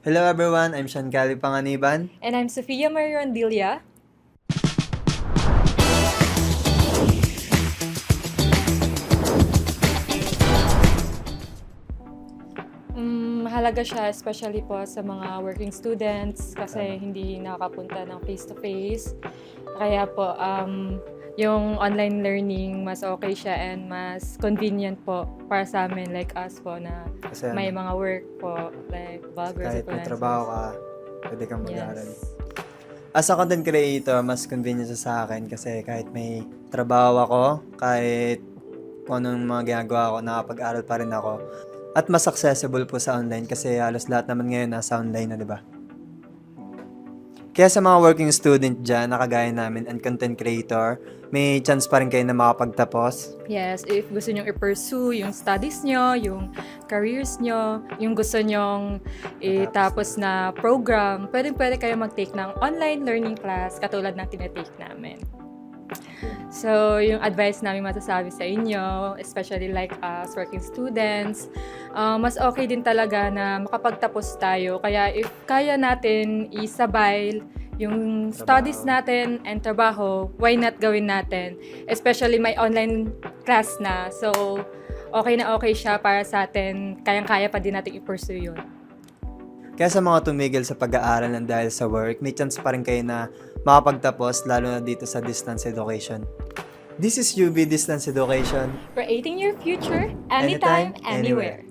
Hello everyone, I'm Sean Cali Panganiban. And I'm Sofia Marirondilia. Mm, mahalaga siya especially po sa mga working students kasi hindi nakakapunta ng face-to-face. Kaya po, um, yung online learning, mas okay siya and mas convenient po para sa amin like us po na Kasi may ano, mga work po like vloggers, kahit may trabaho ka, pwede kang mag-aaral. Yes. As a content creator, mas convenient sa akin kasi kahit may trabaho ako, kahit kung anong mga ginagawa ko, nakapag-aral pa rin ako. At mas accessible po sa online kasi halos lahat naman ngayon nasa online na, di ba? Kaya sa mga working student dyan, nakagaya namin, and content creator, may chance pa rin kayo na makapagtapos. Yes, if gusto nyo i-pursue yung studies nyo, yung careers nyo, yung gusto nyong itapos na program, pwede pwede kayo mag-take ng online learning class katulad ng tinetake namin. So, yung advice namin masasabi sa inyo, especially like us, working students, uh, mas okay din talaga na makapagtapos tayo. Kaya if kaya natin isabay yung studies natin and trabaho, why not gawin natin? Especially may online class na. So, okay na okay siya para sa atin. Kayang-kaya pa din natin i-pursue yun. Kaya sa mga tumigil sa pag-aaral ng dahil sa work, may chance pa rin kayo na makapagtapos lalo na dito sa distance education. This is UB Distance Education. Creating your future anytime, Anytime, anywhere. anywhere.